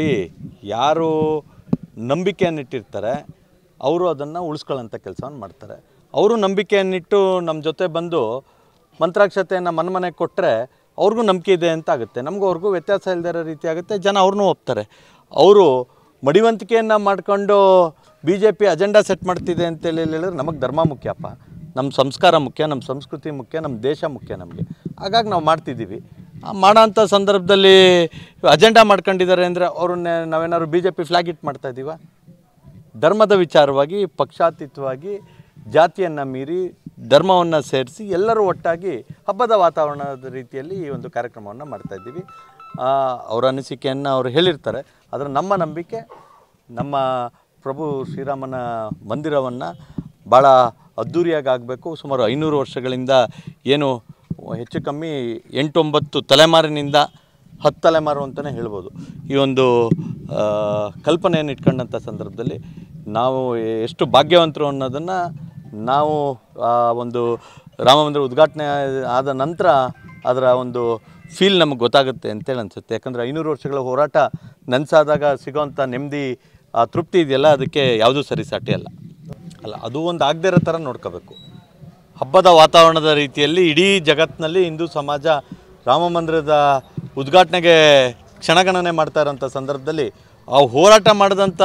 ನೋಡಿ ಯಾರು ನಂಬಿಕೆಯನ್ನಿಟ್ಟಿರ್ತಾರೆ, ಅವರು ಅದನ್ನು ಉಳಿಸ್ಕೊಳ್ಳೋಂಥ ಕೆಲಸವನ್ನು ಮಾಡ್ತಾರೆ. ಅವರು ನಂಬಿಕೆಯನ್ನಿಟ್ಟು ನಮ್ಮ ಜೊತೆ ಬಂದು ಮಂತ್ರಾಕ್ಷತೆಯನ್ನು ಮನೆ ಮನೆಗೆ ಕೊಟ್ಟರೆ ಅವ್ರಿಗೂ ನಂಬಿಕೆ ಇದೆ ಅಂತ ಆಗುತ್ತೆ. ನಮಗೂ ಅವ್ರಿಗೂ ವ್ಯತ್ಯಾಸ ಇಲ್ಲದೇ ಇರೋ ರೀತಿ ಆಗುತ್ತೆ. ಜನ ಅವ್ರನ್ನೂ ಒಪ್ತಾರೆ. ಅವರು ಮಡಿವಂತಿಕೆಯನ್ನು ಮಾಡ್ಕೊಂಡು B J P agenda set ಮಾಡ್ತಿದೆ ಅಂತೇಳಿ ಹೇಳಿದ್ರೆ ನಮಗೆ ಧರ್ಮ ಮುಖ್ಯಪ್ಪ. ನಮ್ಮ ಸಂಸ್ಕಾರ ಮುಖ್ಯ ನಮ್ಮ ಸಂಸ್ಕೃತಿ ಮುಖ್ಯ ನಮ್ಮ ದೇಶ ಮುಖ್ಯ ನಮಗೆ. ಹಾಗಾಗಿ ನಾವು ಮಾಡ್ತಿದ್ದೀವಿ. ಮಾಡೋಂಥ ಸಂದರ್ಭದಲ್ಲಿ ಅಜೆಂಡಾ ಮಾಡ್ಕೊಂಡಿದ್ದಾರೆ ಅಂದರೆ ಅವ್ರನ್ನ ನಾವೇನಾದ್ರು ಬಿ ಜೆ ಪಿ ಫ್ಲ್ಯಾಗ್ ಇಟ್ ಮಾಡ್ತಾ ಇದ್ದೀವ ಧರ್ಮದ ವಿಚಾರವಾಗಿ ಪಕ್ಷಾತೀತವಾಗಿ ಜಾತಿಯನ್ನು ಮೀರಿ ಧರ್ಮವನ್ನು ಸೇರಿಸಿ ಎಲ್ಲರೂ ಒಟ್ಟಾಗಿ ಹಬ್ಬದ ವಾತಾವರಣದ ರೀತಿಯಲ್ಲಿ ಈ ಒಂದು ಕಾರ್ಯಕ್ರಮವನ್ನು ಮಾಡ್ತಾ ಇದ್ದೀವಿ. ಆ, ಅವರ ಅನಿಸಿಕೆಯನ್ನು ಅವರು ಹೇಳಿರ್ತಾರೆ. ಆದರೆ ನಮ್ಮ ನಂಬಿಕೆ ನಮ್ಮ ಪ್ರಭು ಶ್ರೀರಾಮನ ಮಂದಿರವನ್ನು ಭಾಳ ಅದ್ಧೂರಿಯಾಗಿ ಆಗಬೇಕು. ಸುಮಾರು ಐನೂರು ವರ್ಷಗಳಿಂದ ಏನು ಹೆಚ್ಚು ಕಮ್ಮಿ ಎಂಟೊಂಬತ್ತು ತಲೆಮಾರಿನಿಂದ ಹತ್ತು ತಲೆಮಾರು ಅಂತಲೇ ಹೇಳ್ಬೋದು. ಈ ಒಂದು ಕಲ್ಪನೆಯನ್ನು ಇಟ್ಕೊಂಡಂಥ ಸಂದರ್ಭದಲ್ಲಿ ನಾವು ಎಷ್ಟು ಭಾಗ್ಯವಂತರು ಅನ್ನೋದನ್ನು ನಾವು, ಆ, ಒಂದು ರಾಮಮಂದಿರ ಉದ್ಘಾಟನೆ ಆದ ನಂತರ ಅದರ ಒಂದು ಫೀಲ್ ನಮಗೆ ಗೊತ್ತಾಗುತ್ತೆ ಅಂತೇಳಿ ಅನಿಸುತ್ತೆ. ಯಾಕಂದರೆ ಐನೂರು ವರ್ಷಗಳ ಹೋರಾಟ ನೆನೆಸಾದಾಗ ಸಿಗೋವಂಥ ನೆಮ್ಮದಿ ತೃಪ್ತಿ ಇದೆಯಲ್ಲ, ಅದಕ್ಕೆ ಯಾವುದೂ ಸರಿಸಾಟಿ ಅಲ್ಲ ಅಲ್ಲ, ಅದು ಒಂದು ಆಗದೇ ಇರೋ ಥರ ನೋಡ್ಕೋಬೇಕು. ಹಬ್ಬದ ವಾತಾವರಣದ ರೀತಿಯಲ್ಲಿ ಇಡೀ ಜಗತ್ತಿನಲ್ಲಿ ಹಿಂದೂ ಸಮಾಜ ರಾಮ ಮಂದಿರದ ಉದ್ಘಾಟನೆಗೆ ಕ್ಷಣಗಣನೆ ಮಾಡ್ತಾ ಇರೋಂಥ ಸಂದರ್ಭದಲ್ಲಿ ಆ ಹೋರಾಟ ಮಾಡಿದಂಥ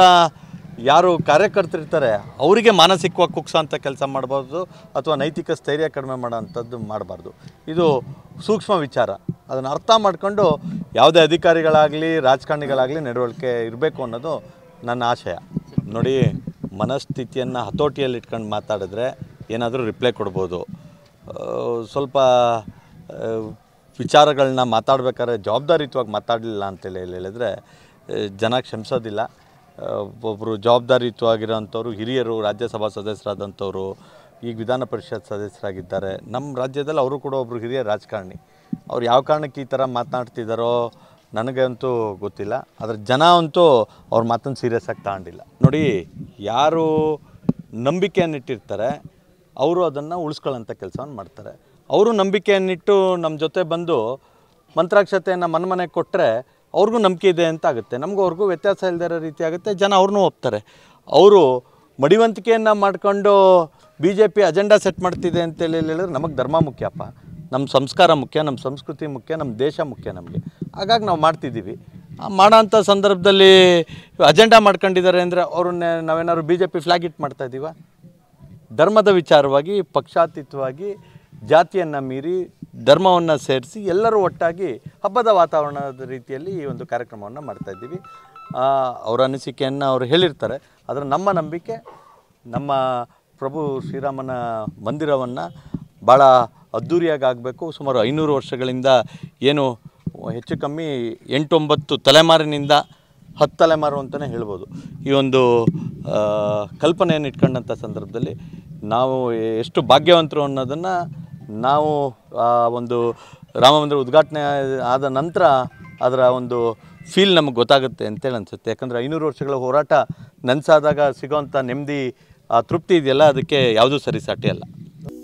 ಯಾರು ಕಾರ್ಯಕರ್ತರಿರ್ತಾರೆ ಅವರಿಗೆ ಮಾನಸಿಕವಾಗಿ ಕುಗ್ಸೋಂಥ ಕೆಲಸ ಮಾಡಬಾರ್ದು ಅಥವಾ ನೈತಿಕ ಸ್ಥೈರ್ಯ ಕಡಿಮೆ ಮಾಡೋಂಥದ್ದು ಮಾಡಬಾರ್ದು. ಇದು ಸೂಕ್ಷ್ಮ ವಿಚಾರ. ಅದನ್ನು ಅರ್ಥ ಮಾಡಿಕೊಂಡು ಯಾವುದೇ ಅಧಿಕಾರಿಗಳಾಗಲಿ, ರಾಜಕಾರಣಿಗಳಾಗಲಿ ನಡವಳಿಕೆ ಇರಬೇಕು ಅನ್ನೋದು ನನ್ನ ಆಶಯ. ನೋಡಿ, ಮನಸ್ಥಿತಿಯನ್ನು ಹತೋಟಿಯಲ್ಲಿ ಇಟ್ಕೊಂಡು ಮಾತಾಡಿದ್ರೆ ಏನಾದರೂ ರಿಪ್ಲೈ ಕೊಡ್ಬೋದು. ಸ್ವಲ್ಪ ವಿಚಾರಗಳನ್ನ ಮಾತಾಡ್ಬೇಕಾದ್ರೆ ಜವಾಬ್ದಾರಿಯುತವಾಗಿ ಮಾತಾಡಲಿಲ್ಲ ಅಂತೇಳಿ ಹೇಳಿದ್ರೆ ಜನ ಕ್ಷಮಿಸೋದಿಲ್ಲ. ಒಬ್ಬರು ಜವಾಬ್ದಾರಿಯುತವಾಗಿರೋಂಥವ್ರು, ಹಿರಿಯರು, ರಾಜ್ಯಸಭಾ ಸದಸ್ಯರಾದಂಥವ್ರು, ಈಗ ವಿಧಾನ ಪರಿಷತ್ ಸದಸ್ಯರಾಗಿದ್ದಾರೆ. ನಮ್ಮ ರಾಜ್ಯದಲ್ಲಿ ಅವರು ಕೂಡ ಒಬ್ಬರು ಹಿರಿಯ ರಾಜಕಾರಣಿ. ಅವ್ರು ಯಾವ ಕಾರಣಕ್ಕೆ ಈ ಥರ ಮಾತನಾಡ್ತಿದ್ದಾರೋ ನನಗಂತೂ ಗೊತ್ತಿಲ್ಲ. ಆದರೆ ಜನ ಅಂತೂ ಅವ್ರ ಮಾತನ್ನು ಸೀರಿಯಸ್ ಆಗಿ ತಗೊಂಡಿಲ್ಲ. ನೋಡಿ, ಯಾರು ನಂಬಿಕೆಯನ್ನಿಟ್ಟಿರ್ತಾರೆ ಅವರು ಅದನ್ನು ಉಳಿಸ್ಕೊಳ್ಳೋಂಥ ಕೆಲಸವನ್ನು ಮಾಡ್ತಾರೆ. ಅವರು ನಂಬಿಕೆಯನ್ನಿಟ್ಟು ನಮ್ಮ ಜೊತೆ ಬಂದು ಮಂತ್ರಾಕ್ಷತೆಯನ್ನು ಮನೆ ಮನೆಗೆ ಕೊಟ್ಟರೆ ಅವ್ರಿಗೂ ನಂಬಿಕೆ ಇದೆ ಅಂತ ಆಗುತ್ತೆ. ನಮಗೂ ಅವ್ರಿಗೂ ವ್ಯತ್ಯಾಸ ಇಲ್ಲದೇ ಇರೋ ರೀತಿ ಆಗುತ್ತೆ. ಜನ ಅವ್ರನ್ನೂ ಒಪ್ತಾರೆ. ಅವರು ಮಡಿವಂತಿಕೆಯನ್ನು ಮಾಡ್ಕೊಂಡು B J P agenda set ಮಾಡ್ತಿದೆ ಅಂತೇಳಿ ಹೇಳಿದ್ರೆ ನಮಗೆ ಧರ್ಮ ಮುಖ್ಯಪ್ಪ. ನಮ್ಮ ಸಂಸ್ಕಾರ ಮುಖ್ಯ ನಮ್ಮ ಸಂಸ್ಕೃತಿ ಮುಖ್ಯ ನಮ್ಮ ದೇಶ ಮುಖ್ಯ ನಮಗೆ. ಹಾಗಾಗಿ ನಾವು ಮಾಡ್ತಿದ್ದೀವಿ. ಮಾಡೋಂಥ ಸಂದರ್ಭದಲ್ಲಿ ಅಜೆಂಡಾ ಮಾಡ್ಕೊಂಡಿದ್ದಾರೆ ಅಂದರೆ ಅವ್ರನ್ನೇ ನಾವೇನಾದ್ರು ಬಿ ಜೆ ಪಿ ಫ್ಲ್ಯಾಗ್ ಇಟ್ ಮಾಡ್ತಾ ಇದ್ದೀವ ಧರ್ಮದ ವಿಚಾರವಾಗಿ, ಪಕ್ಷಾತೀತವಾಗಿ, ಜಾತಿಯನ್ನು ಮೀರಿ, ಧರ್ಮವನ್ನು ಸೇರಿಸಿ ಎಲ್ಲರೂ ಒಟ್ಟಾಗಿ ಹಬ್ಬದ ವಾತಾವರಣದ ರೀತಿಯಲ್ಲಿ ಈ ಒಂದು ಕಾರ್ಯಕ್ರಮವನ್ನು ಮಾಡ್ತಾಯಿದ್ದೀವಿ ಅವರ ಅನಿಸಿಕೆಯನ್ನು ಅವರು ಹೇಳಿರ್ತಾರೆ. ಆದರೆ ನಮ್ಮ ನಂಬಿಕೆ, ನಮ್ಮ ಪ್ರಭು ಶ್ರೀರಾಮನ ಮಂದಿರವನ್ನು ಭಾಳ ಅದ್ಧೂರಿಯಾಗಿ ಆಗಬೇಕು ಸುಮಾರು ಐನೂರು ವರ್ಷಗಳಿಂದ ಏನು ಹೆಚ್ಚು ಕಮ್ಮಿ ಎಂಟೊಂಬತ್ತು ತಲೆಮಾರಿನಿಂದ ಹತ್ತು ತಲೆಮಾರು ಅಂತಲೇ ಹೇಳ್ಬೋದು. ಈ ಒಂದು ಕಲ್ಪನೆಯನ್ನು ಇಟ್ಕೊಂಡಂಥ ಸಂದರ್ಭದಲ್ಲಿ ನಾವು ಎಷ್ಟು ಭಾಗ್ಯವಂತರು ಅನ್ನೋದನ್ನು ನಾವು, ಆ, ಒಂದು ರಾಮಮಂದಿರ ಉದ್ಘಾಟನೆ ಆದ ನಂತರ ಅದರ ಒಂದು ಫೀಲ್ ನಮಗೆ ಗೊತ್ತಾಗುತ್ತೆ ಅಂತೇಳಿ ಅನಿಸುತ್ತೆ. ಯಾಕಂದರೆ ಐನೂರು ವರ್ಷಗಳ ಹೋರಾಟ ನೆನೆಸಾದಾಗ ಸಿಗೋವಂಥ ನೆಮ್ಮದಿ, ಆ, ತೃಪ್ತಿ ಇದೆಯಲ್ಲ, ಅದಕ್ಕೆ ಯಾವುದೂ ಸರಿಸಾಟಿ ಅಲ್ಲ